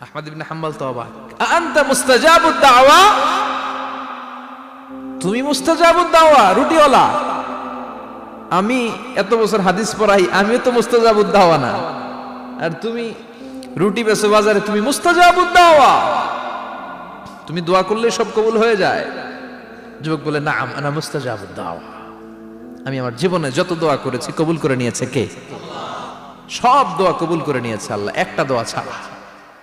আহমদ ইবনে তো দাওয়া? তুমি দাওয়া, রুটিওয়ালা। আমি এত বছর হাদিস পড়াই, আমিও তো মুস্তাজাবু দাওয়া না। আর তুমি রুটি বেসো বাজারে, তুমি মুস্তাজাবু দাওয়া। তুমি দোয়া করলে সব কবুল হয়ে যায়। যুবক বলে না আনা মুস্তাজাবু দাওয়া। আমি আমার জীবনে যত দোয়া করেছি, কবুল করে নিয়েছে কে? সব দোয়া কবুল করে নিয়েছে আল্লাহ, একটা দোয়া ছাড়া।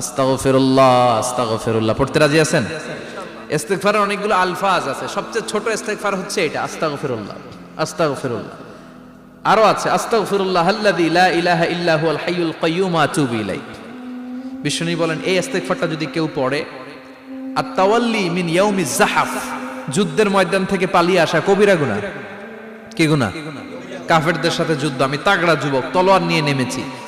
আস্তাগফিরুল্লাহ আস্তাগফিরুল্লাহ। পড়তে রাজি আছেন? ইস্তেগফারের অনেকগুলো আলফাজ আছে। সবচেয়ে ছোট ইস্তেগফার হচ্ছে এটা, আস্তাগফিরুল্লাহ আস্তাগফিরুল্লাহ। আরও আছে, আস্তাগফিরুল্লাহ আল্লাযী লা ইলাহা ইল্লা হুয়াল হাইয়ুল কাইয়্যুম, আতুবু ইলাইহি। বিষ্ণু বলেন, এই ইস্তেগফারটা যদি কেউ পড়ে আর তাওয়াল্লি মিন ইয়াউমি জাহাফ, যুদ্ধের ময়দান থেকে পালিয়ে আসা কবিরা গুনাহ। কি গুনাহ? কাফেরদের সাথে যুদ্ধ। আমি তাগড়া যুবক, তলোয়ার নিয়ে নেমেছি।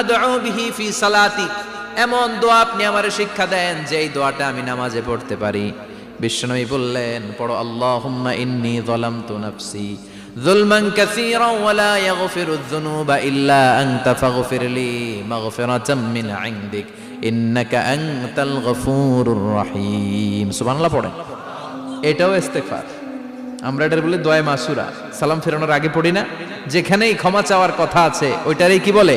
আদউ বিহি ফি সালাতি। এমন দোয়া আপনি আমারে শিক্ষা দেন যে এই দোয়াটা আমি নামাজে পড়তে পারি। বিশ্বনবী বললেন, পড়ো, আল্লাহুম্মা ইন্নী যালামতু নাফসি যুলমান কাসীরা ওয়া লা ইয়াগফিরু যুনুবা ইল্লা আনতা ফাগফির লি মাগফিরাতাম মিন ইনদিক। ইন্নাকা আনতাল গফুরুর রহিম। সুবহানাল্লাহ পড়েন এটাও ইস্তেগফার। আমরা এটার বলে দোয়া মাসুরা। সালাম ফেরানোর আগে পড়ি না? যেখানেই ক্ষমা চাওয়ার কথা আছে, ওইটারই কি বলে?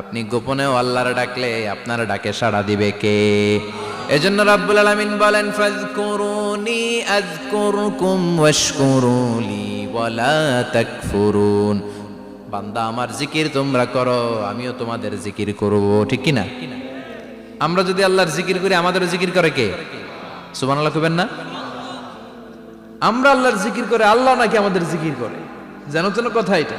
আপনি গোপনেও আল্লাহর ডাকলে আপনার ডাকে সাড়া দিবে কে? এজন্য রাব্বুল আলামিন বলেন ফাজকুরুনি আযকুরকুম ওয়াশকুরুলি ওয়ালা তাকফুরুন। বান্দা, আমার জিকির তোমরা করো, আমিও তোমাদের জিকির করব। ঠিক কি না আমরা যদি আল্লাহর জিকির করি আমাদের জিকির করে কে? সুবহানাল্লাহ কইবেন না? আমরা আল্লাহর জিকির করে, আল্লাহ নাকি আমাদের জিকির করে? জানো তো কথা এটা।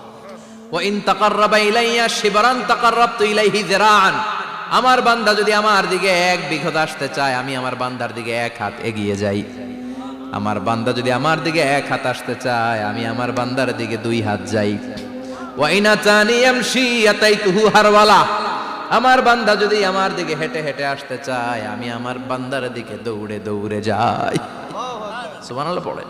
ইন তাকাররাবা ইলাইয়া, শিবরান তাকাররাবতু ইলাইহি যিরান আমার বান্দা যদি আমার দিকে এক বিঘত আসতে চায়, আমি আমার বান্দার দিকে এক হাত এগিয়ে যাই। আমার বান্দা যদি আমার দিকে এক হাত আসতে চায়, আমি আমার বান্দার দিকে দুই হাত যাই। ওয়া ইনা তানি ইয়ামশি আতাইতুহু হারওয়ালা। আমার বান্দা যদি আমার দিকে হেঁটে হেঁটে আসতে চায়, আমি আমার বান্দার দিকে দৌড়ে দৌড়ে যাই। সুবহানাল্লাহ পড়েন।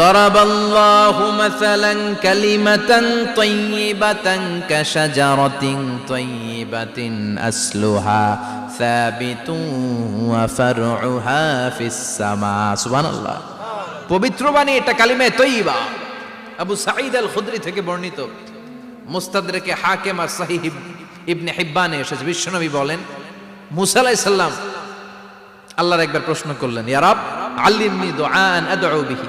দরাবাল্লাহু মাসালান কালিমাতান তাইয়িবাতান কাশাজারাতিন তাইয়িবাতিন আসলুহা সাবিতুন ওয়া ফারউহা ফিস সামা সুবহানাল্লাহ পবিত্র বাণী, এটা কালিমায়ে তৈয়বা আবু সাঈদ আল খুদরি থেকে বর্ণিত। মুস্তাদরেকে হাকিম আর সাহিহ ইবনে হিব্বানে এসেছে। বিশ্বনবী বলেন, মুসা আলাইহিস আল্লাহর একবার প্রশ্ন করলেন ইয়ারাব আল্লিমনি দোয়ান আদউ বিহি।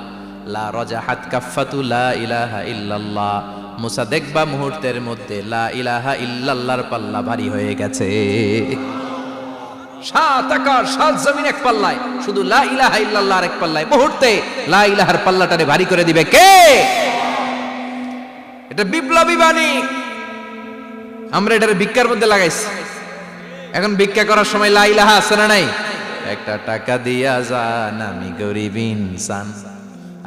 লা রজাহাত কাফফাতু লা ইলাহা ইল্লাল্লাহ। মুসা দেখবা মুহূর্তের মধ্যে লা ইলাহা ইল্লাল্লাহর পাল্লা ভারী হয়ে গেছে। লা লা ভারী করে দিবে কে? এটা বিপ্লবী ভিক্ষার মধ্যে লাগাইছি। এখন ভিক্ষা করার সময় লা আছে না নাই? একটা টাকা দিয়া যান, আমি গরিব ইনসান।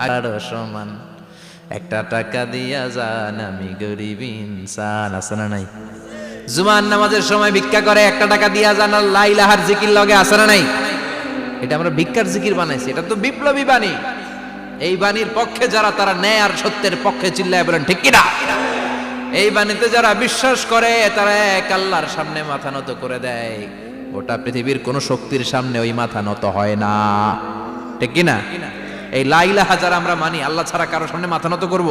আর সমান একটা টাকা দিয়া যান আমি গরিব ইনসান, আছে না নাই? জুমান নামাজের সময় ভিক্ষা করে, একটা টাকা দিয়া যান, আর লা ইলাহার জিকির লগে না নাই? এটা আমরা ভিক্ষার জিকির বানাইছি, এটা তো বিপ্লবী বাণী। এই বাণীর পক্ষে যারা, তারা ন্যায় আর সত্যের পক্ষে চিল্লায় বলেন, ঠিক কিনা? এই বাণীতে যারা বিশ্বাস করে, তারা এক আল্লাহর সামনে মাথা নত করে দেয়। গোটা পৃথিবীর কোন শক্তির সামনে ওই মাথা নত হয় না। ঠিক কিনা? এই লাইলাহা যারা আমরা মানি, আল্লাহ ছাড়া কারও সামনে মাথা নত করব।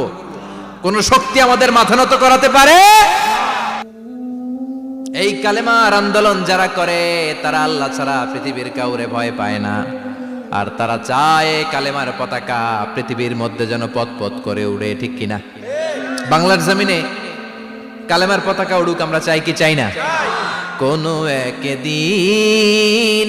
কোন শক্তি আমাদের মাথা নত করাতে পারে? এই কালেমার আন্দোলন যারা করে, তারা আল্লাহ ছাড়া পৃথিবীর কাউরে ভয় পায় না। আর তারা চায় কালেমার পতাকা পৃথিবীর মধ্যে যেন পথ পথ করে উড়ে, ঠিক কিনা বাংলার জমিনে কালেমার পতাকা উড়ুক, আমরা চাই কি চাই না? কোন একদিন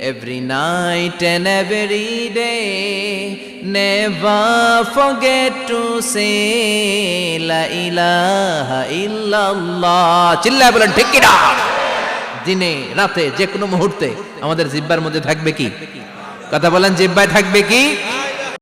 every night and every day never forget to say La ilaha illallah চিল্লায় বলেন ঠিক কিনা দিনে রাতে যে কোনো মুহূর্তে আমাদের জিব্বার মধ্যে থাকবে কি কথা বলেন জিব্বায় থাকবে কি